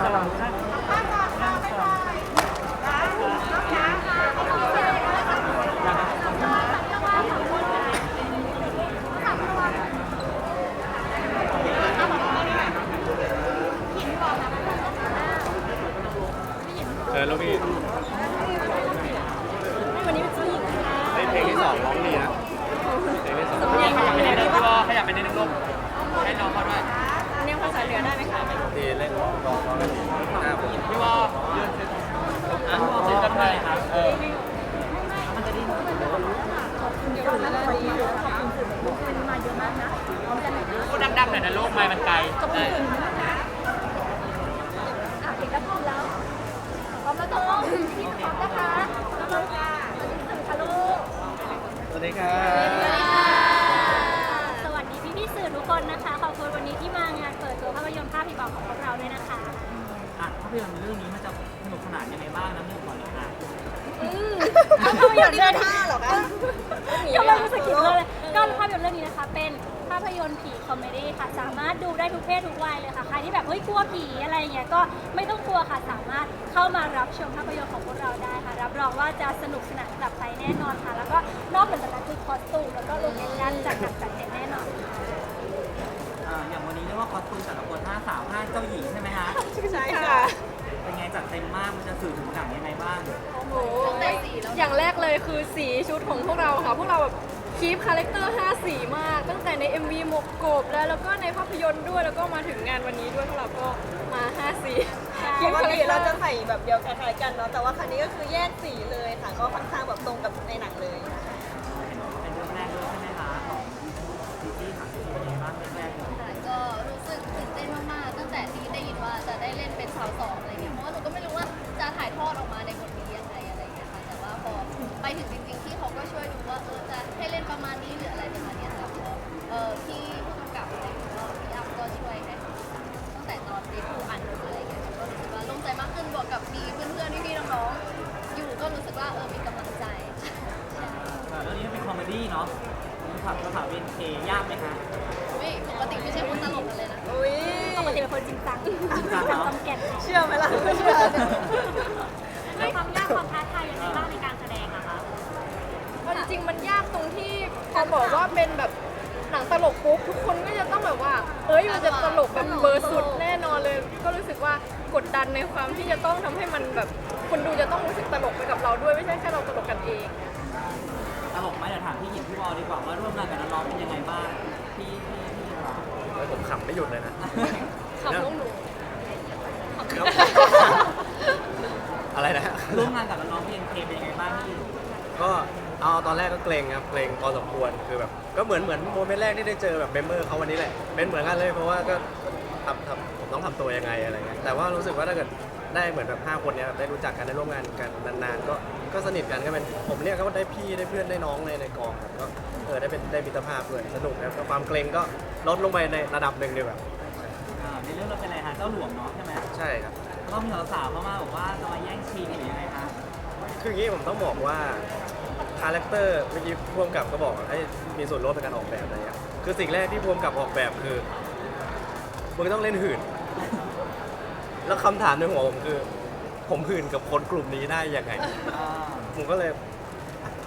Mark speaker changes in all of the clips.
Speaker 1: เรา
Speaker 2: พี่วอยืนเซ็นอะเซ็นกันได้ครับเออ
Speaker 3: มันได้รู้เดี๋ยวเราจะไปขอบคุณสื่อทุกคนมาเยอะมากนะพร้อมกันไหนนะ
Speaker 2: พูดดังๆหน่อยนะลูกไม้มันไกล
Speaker 3: ขอบคุณสื่อมากนะอะเห็นแล้วพร้อมแภาพยนตร์เรื่
Speaker 2: องนี้มันจะสนุกสนานยังไงบ้างนะมึงก่อนเลยค่ะ
Speaker 3: ภาพยนตร์เรื่องนี้เหรอคะกำลังสกิปเลยก็ภาพยนตร์เรื่องนี้นะคะ เป็นภาพยนตร์ผีคอมเมดี้ค่ะ สามารถดูได้ทุกเพศทุกวัยเลยค่ะ ใครที่แบบเฮ้ยกลัวผีอะไรอย่างเงี้ยก็ไม่ต้องกลัวค่ะ สามารถเข้ามารับชมภาพยนตร์ของพวกเราได้ค่ะ รับรองว่าจะสนุกสนานกลับไปแน่นอนค่ะ แล้วก็นอกจากนั้นคือคอสตูมแล้วก็โลเคชั่นจากหนังจัดเต็มแน่นอนค่ะ
Speaker 2: อ่าอย่างวันนี้เรียกว่าคอสตูมแต่ละคนห้าสาวห้าเจ้าหญิงใช่ไหมฮะ
Speaker 4: ใช่ค่ะ
Speaker 2: เป็นไงจัดเต็มมากมันจะสื่อถึงหนังยังไงบ้าง
Speaker 4: โอ้โห อย่างแรกเลยคือสีชุดของพวกเราค่ะ พวกเราแบบคีปคาแรคเตอร์ 5 สีมาก ตั้งแต่ใน MV หมกกบแล้วแล้วก็ในภาพยนตร์ด้วย แล้วก็มาถึงงานวันนี้ด้วยพวกเราก็มา 5 สี
Speaker 5: ปกติเราจะใส่แบบเดียวกันคล้ายๆกันเนาะ แต่ว่าครั้งนี้ก็คือแยกสีเลยค่ะ ก็ค่อนข้างแบบตรงกับในหนังเลย
Speaker 2: ดี้เนาะขับภาษาเวนเคยากไหมคะ
Speaker 6: อุ๊ยปกติไม่ใช่คนตลกกันเลยนะ
Speaker 5: อุ้ย
Speaker 3: ปกติเป็นคนจริงจัง
Speaker 2: จริงจังเนอะ
Speaker 3: จำแก่น
Speaker 5: เชื่อไหมล่ะไม่เชื่อ
Speaker 3: ให้ความยากความท้าทายยังไงบ้างในการแสดงอะคะ
Speaker 4: เอาจริงๆมันยากตรงที่พอบอกว่าเป็นแบบหนังตลกปุ๊บทุกคนก็จะต้องแบบว่า เอ้ยมันจะตลกแบบเบอร์สุดแน่นอนเลย ก็รู้สึกว่ากดดันในความที่จะต้องทำให้มันแบบคนดูจะต้องรู้สึกตลกไปกับเราด้วยไม่ใช่แค่เราตลกกันเอง
Speaker 2: ตลกไหมเดี๋ยวถามพี่หญิงพี่วอลดีกว่าว่าร่วมงานกับน้องๆเป็นยังไงบ้างพี่พี่พี่วอล
Speaker 1: เฮ้ยผมขำไม่หยุดเลยนะ
Speaker 4: ขับพวกหนู
Speaker 1: อะไรนะ
Speaker 2: ร่วมงานกับน้องๆพีเอ็นเคเป็นยังไงบ้างพี่
Speaker 1: ก็เอาตอนแรกก็เกรงครับเกรงพอสมควรคือแบบก็เหมือนเหมือนโมเมนต์แรกที่ได้เจอแบบเมมเบอร์เขาวันนี้แหละเป็นเหมือนกันเลยเพราะว่าก็ทำทำผมต้องทำตัวยังไงอะไรเงี้ยแต่ว่ารู้สึกว่าถ้าเกิดได้เหมือนแบบห้าคนเนี้ยแบบได้รู้จักกันได้ร่วมงานกันนานๆก็ ก็สนิทกันก็เป็นผมเรียกก็ว่าได้พี่ได้เพื่อนได้น้องในในกองครับก็เออได้เป็นได้มิตรภาพด้วยสนุกนะครับความเกรงก็ลดลงไปในระดับหนึ่งดีกว่า
Speaker 2: อ่าในเรื่องเราเป็นอะไรฮะเจ้าหลวงเนาะใช่ไหม
Speaker 1: ใช่ครับ
Speaker 2: แล้วก็มีสาวๆเข้ามาบอกว่าจะมาแย่งชิงหรือยังไงคะ
Speaker 1: คืออย่างนี้ผมต้องบอกว่าคาแรคเตอร์เมื่อกี้พ่วงกับก็บอกให้มีส่วนร่วมในการออกแบบอะไรอย่างเงี้ยคือสิ่งแรกที่พ่วงกับออกแบบคือมึงต้องเล่นหื่น แล้วคำถามในหัวผมคือ ผมหื่นกับคนกลุ่มนี้ได้ยังไง
Speaker 2: อ่า
Speaker 1: ผมก็เลย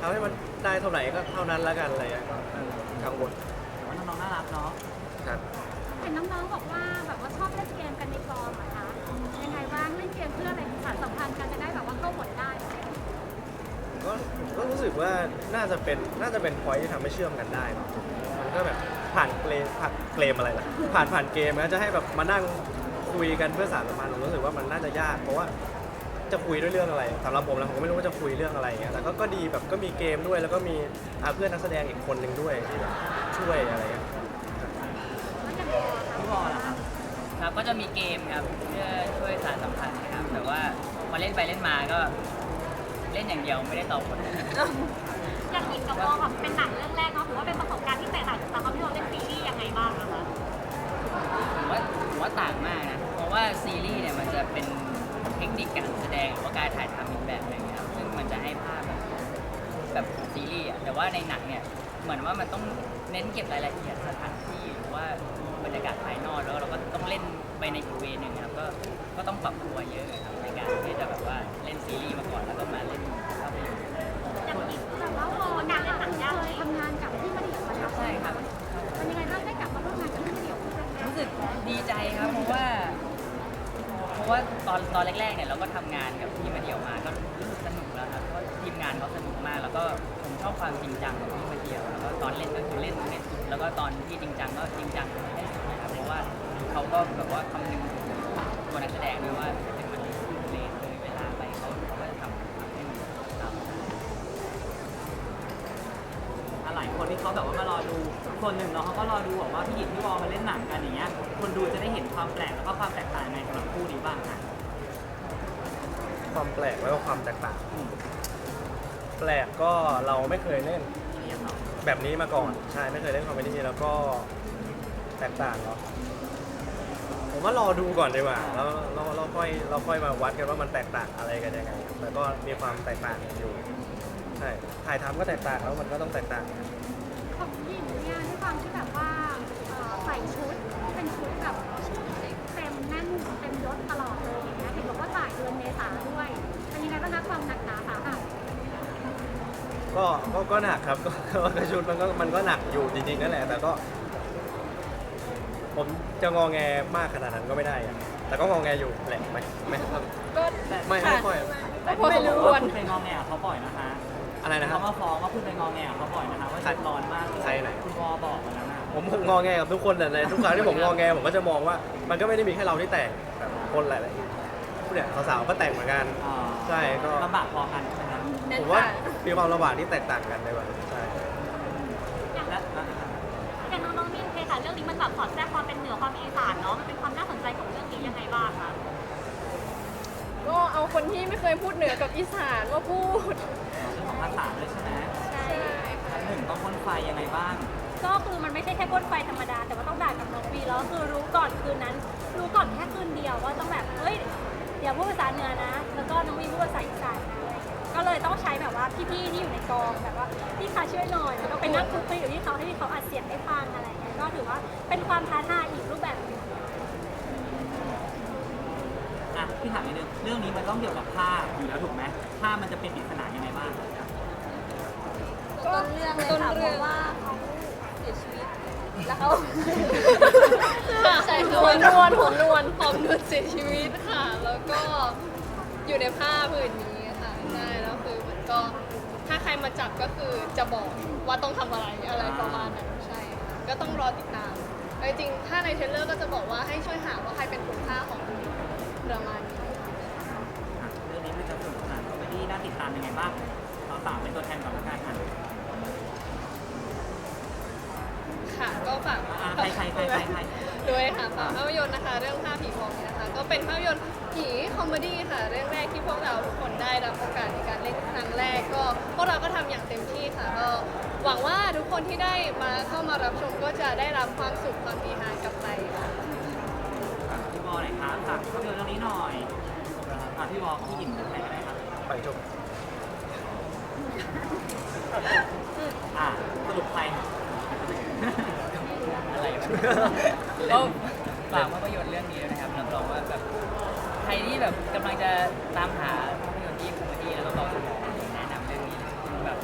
Speaker 1: ทำให้มันได้เท่าไหร่ก็เท่านั้นแล้วกันอะไรอย่างเงี้ยก็เออกังวล
Speaker 2: แต่ว่าน้องๆน่ารักเนาะ
Speaker 1: ครับ
Speaker 3: เห็นน้องๆบอกว่าแบบว่าชอบเล่นเกมกันในกองอะคะยังไงบ้างเล่นเกมเพื่ออะไรสานสัมพันธ์กันจะได้แบบว่าเข้าบทได้
Speaker 1: ก็ก็รู้สึกว่าน่าจะเป็นน่าจะเป็นพอยที่ทำให้เชื่อมกันได้เนอะมันก็แบบผ่านเกมผ่านเกมอะไรล่ะผ่านผ่านเกมแล้วจะให้แบบมานั่งคุยกันเพื่อสารสัมพันธ์ผมรู้สึกว่ามันน่าจะยากเพราะว่า จะคุยด้วยเรื่องอะไรสำหรับผมแล้วผมก็ไม่รู้ว่าจะคุยเรื่องอะไรอย่างเงี้ยแต่ก็ก็ดีแบบก็มีเกมด้วย แล้วก็มีอ่าเพื่อนนักแสดงอีกคนหนึ่งด้วยที่แบบช่วยอะไรอย่างเงี้ย
Speaker 2: พี่วอลล่ะครับ
Speaker 7: ครับก็จะมีเกมครับเพื่อช่วยสานสัมพันธ์นะครับแต่ว่าพอเล่นไปเล่นมาก็เล่นอย่างเดียวไม่ได้ตอบคน
Speaker 3: อย่างหญิงกับวอค่ะเป็นหนังเรื่องแรกเนาะถือว่าเป็นประสบการณ์ที่แตกต่างจากตอนที่เราเล่นซีรีส์ยังไงบ้างนะคะ
Speaker 7: ผมว่าผมว่าต่างมากนะเพราะว่าซีรีส์เนี่ยมันจะเป็นเทค นิคการแสดงหรือว่าการถ่ายทำอีกแบบหนึ่งครับซึ่งมันจะให้ภาพแบบแบบซีรีส์อะแต่ว่าในหนังเนี่ยเหมือนว่ามันต้องเน้นเก็บรายละเอียดสถานที่หรือว่าบรรยากาศภายนอกแล้วเราก็ต้องเล่นไปในอีกเวย์หนึ่งครับก็ก็ต้องปรับตัวเยอะครับในการที่จะแบบว่าเล่นซีรีส์มาก่อนแล้วก็มาเล่นภาพยนตร์
Speaker 3: อย่างหญิงแต่ว่าพอ ราะ
Speaker 7: ว่าตอนตอนแรกๆเนี่ยเราก็ทำงานกับพี่มาเดียวมาก็รู้สึกสนุกแล้วครับเพราะว่าทีมงานเขาสนุกมากแล้วก็ผมชอบความจริงจังของพี่มาเดียวแล้วก็ตอนเล่นก็คือเล่นในสุดแล้วก็ตอนที่จริงจังก็จริงจังให้สุดนะครับเพราะว่าเขาก็แบบว่าคำนึงถึงตัวนักแสดงด้วยว่าถึงมันเลทเลยเวลาไปเขาเขาก็จะทำทำให้มันครับ
Speaker 2: อะหลายคนที่เขาแบบว่ามารอดูคนหนึ่งเนาะเขาก็รอดูบอกว่าพี่หยินพี่วอมาเล่นหนังกันอย่างเงี้ยคนดูจะได้เห็นความแปลกแล้วก็ความแตก ต่างในสำหรับคู่นี้บ้างค่ะ
Speaker 1: ความแปลกแล้วก็ความแตกต่างแปลกก็เราไม่เคยเล่น
Speaker 2: เรียบเนาะ
Speaker 1: แบบนี้มาก่อนใช่ไม่เคยเล่นคอมเมดี้แล้วก็แตกต่างเนาะผมว่ารอดูก่อนดีกว่าแล้วเราเราค่อยเราค่อยมาวัดกันว่ามันแตกต่างอะไรกันยังไงแต่ก็มีความแตกต่างอยู่ใช่ถ่ายทำก็แตกต่างแล้วมันก็ต้องแตกต่าง
Speaker 3: ของหญิงเนี่ยด้วยความที่แบบ เต็มยศตลอดเลยอย่างเงี้ยเห็นบอกว่าจ่ายเดือนเมษาด้วยเป็นยังไงบ้างคะความหนักหนาสาหัส
Speaker 1: ก็ก็ก็หนักครับก็ก็ก็ชุดมันก็มันก็หนักอยู่จริงๆนั่นแหละ แต่ก็ ผมจะงอแงมากขนาดนั้นก็ไม่ได้อะแต่ก็งอแงอยู่แหละไม่ไม่
Speaker 4: ก็
Speaker 1: ไม่ไม่ค่อย
Speaker 4: ก็พอ
Speaker 2: ไม่
Speaker 4: สม
Speaker 2: รู้
Speaker 4: คว
Speaker 2: ว่ารคุณไปงอแงกับเขาบ่อยนะคะ
Speaker 1: อะไรนะครั
Speaker 2: เขา
Speaker 1: บ
Speaker 2: มาฟ้องว่าคุณไปงอแงกับเขาบ่อยนะคะว่า
Speaker 1: ใคร
Speaker 2: ชุดร้อนมากเลย
Speaker 1: ใครไหน
Speaker 2: คุณวอบอกมาแล้วนะ
Speaker 1: ผมงอแงกับทุกคนแต่ในทุกครั้งที่ผมงอแงผมก็จะมองว่า มันก็ไม่ได้มีแค่เราที่แต่งแบบคนหลายๆผู้เนี่ยสาวๆก็แต่งเหมือนกัน
Speaker 2: อ่า
Speaker 1: ใช่ก็
Speaker 2: ลำบากพอกันใช่ไหมครับ
Speaker 1: ผมว่ามีความลำบากที่แตกต่างกันในวันใช่
Speaker 2: และอะ
Speaker 3: อย่างน้องๆนี่เคค่ะเรื่องนี้มันแบบสอดแทรกความเป็นเหนือความอีสานเนาะมันเป็นความน่าสนใจของเรื่องนี้ยังไงบ้างคะ
Speaker 4: ก็เอาคนที่ไม่เคยพูดเหนือกับอีสานมาพูด
Speaker 2: เรื่องของภาษาด้วยใช่ไหม
Speaker 4: ใช่
Speaker 2: อันหนึ่งต้องพ่นไฟยังไงบ้าง
Speaker 3: ก็คือมันไม่ใช่แค่พ่นไฟธรรมดา แต่ว่าต้องด่ากับน้องวีแล้วคือรู้ก่อนคืนนั้น รู้ก่อนแค่คืนเดียวว่าต้องแบบเฮ้ยอย่าพูดภาษาเหนือนะ แล้วก็น้องวีพูดภาษาอีสานนะอะไรอย่างเงี้ยก็เลยต้องใช้แบบว่าพี่ๆที่อยู่ในกองแบบว่าพี่คะช่วยหน่อยแล้วก็ไปนั่งคุยกับพี่เขาให้พี่เขาอัดเสียงให้ฟังอะไรอย่างเงี้ยก็ถือว่าเป็นความท้าทายอีกรูปแบบหนึ่ง
Speaker 2: อะพี่ถามนิดนึงเรื่องนี้มันต้องเกี่ยวกับผ้าอยู่แล้วถูกไหมผ้ามันจะเป็นปริศนายังไงบ้าง
Speaker 5: ต้นเรื่องเลยค่ะเพราะว่าเขาเสียชีวิต แล้วเขา
Speaker 6: ใช่
Speaker 4: น
Speaker 6: ค่ะ
Speaker 4: วลนวลผมนวล
Speaker 6: หอมนุชเสียชีวิตค่ะ แล้วก็อยู่ในผ้าผืนนี้ค่ะใช่แล้วคือมันก็ถ้าใครมาจับก็คือจะบอกว่าต้องทำอะไรอะไรประมาณนั้นใช่ค่ะก็ต้องรอติดตามแต่จริงๆถ้าในเทรลเลอร์ก็จะบอกว่าให้ช่วยหาว่าใครเป็นคนฆ่าของประมาณนี้
Speaker 2: อะเรื่องนี้มันจะสนุกสนานคอมเมดี้น่าติดตามยังไงบ้างเราสามเป็นตัวแทนก่อนละกันค่ะ
Speaker 6: ค่ะก็ฝาก
Speaker 2: อะใครใครใครใครใคร
Speaker 6: ด้วยค่ะฝากภาพยนตร์นะคะ เรื่องผ้าผีพองนี้นะคะ ก็เป็นภาพยนตร์ผีคอมเมดี้ค่ะ เรื่องแรกที่พวกเราทุกคนได้รับโอกาสในการเล่นครั้งแรกก็พวกเราก็ทำอย่างเต็มที่ค่ะก็หวังว่าทุกคนที่ได้มาเข้ามารับชมก็จะได้รับความสุขความดีฮากลับไปค่ะ
Speaker 2: อะพี่วอหน่อยครับฝากภาพยนตร์เรื่องนี้หน่อยอะพี่วอพี่หญิงใครก็ได้ครับ
Speaker 1: ไปจบ
Speaker 2: อะสรุปใคร
Speaker 7: อะไรวะ ก็ฝากภาพยนตร์เรื่องนี้ด้วยนะครับรับรองว่าแบบใครที่แบบกำลังจะตามหาภาพยนตร์ที่คอมเมดี้แล้วก็เบาสมองแนะนำเรื่องนี้เลยแบบ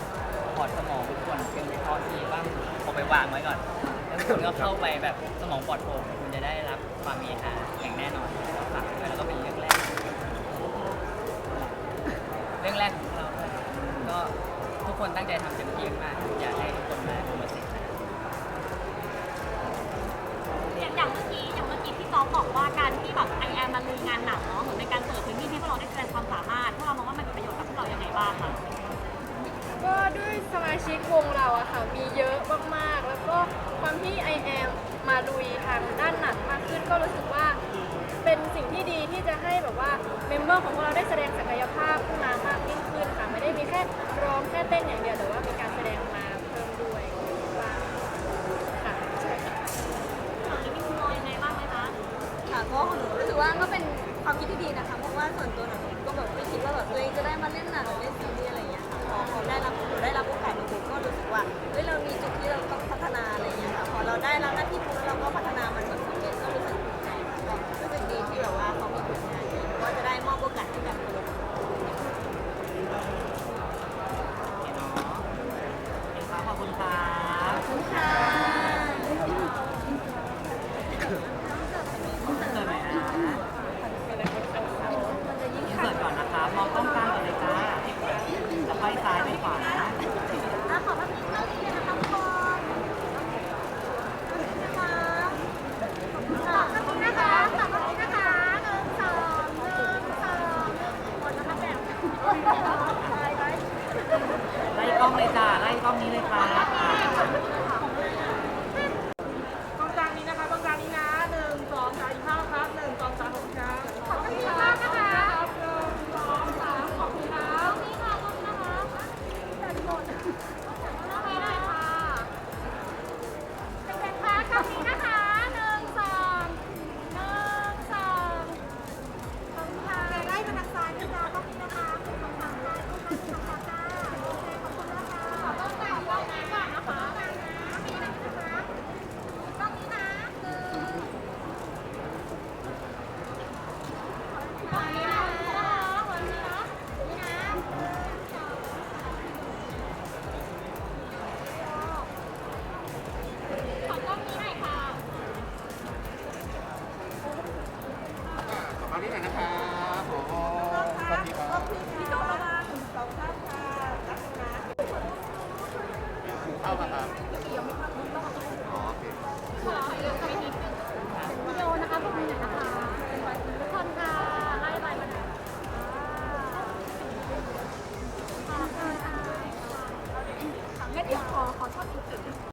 Speaker 7: พอดสมองทุกคนเป็นวิเคราะห์ทีว่างเอาไปวางไว้ก่อน แล้วคุณก็เข้าไปแบบสมองปลอดโปร่งคุณจะได้รับความมีค่าอย่างแน่นอนฝากด้วยแล้วก็เป็นเรื่องแรก เรื่องแรกของเราด้วยก็ทุกคนตั้งใจทำเต็มที่มากอยากให้
Speaker 3: อร์
Speaker 4: ของพวกเราได้แสดงศักยภาพขึ้นมามากยิ่งขึ้นค่ะไม่ได้มีแค่ร้องแค่เต้นอย่างเดียวแต่ว่ามีการแสดงมาเพิ่มด้วยว่าค่ะใช่ค่ะ
Speaker 3: ฝั่งนี้มีมุมมองยังไงบ้างไหมคะ
Speaker 5: ค่ะก็ของหนูรู้สึกว่าก็เป็นความคิดที่ดีนะคะ เพราะว่าส่วนตัวหนูก็แบบไม่คิดว่าแบบตัวเองจะได้มาเล่นหนังหรือเล่นซีรีส์อะไรอย่างเงี้ยค่ะพอได้รับหนูได้รับโอกาสนี้ปุ๊บก็รู้สึกว่าเฮ้ยเรามีจุดที่เราต้องพัฒนาอะไรอย่างเงี้ยค่ะพอเราได้รับหน้าที่ปุ๊บ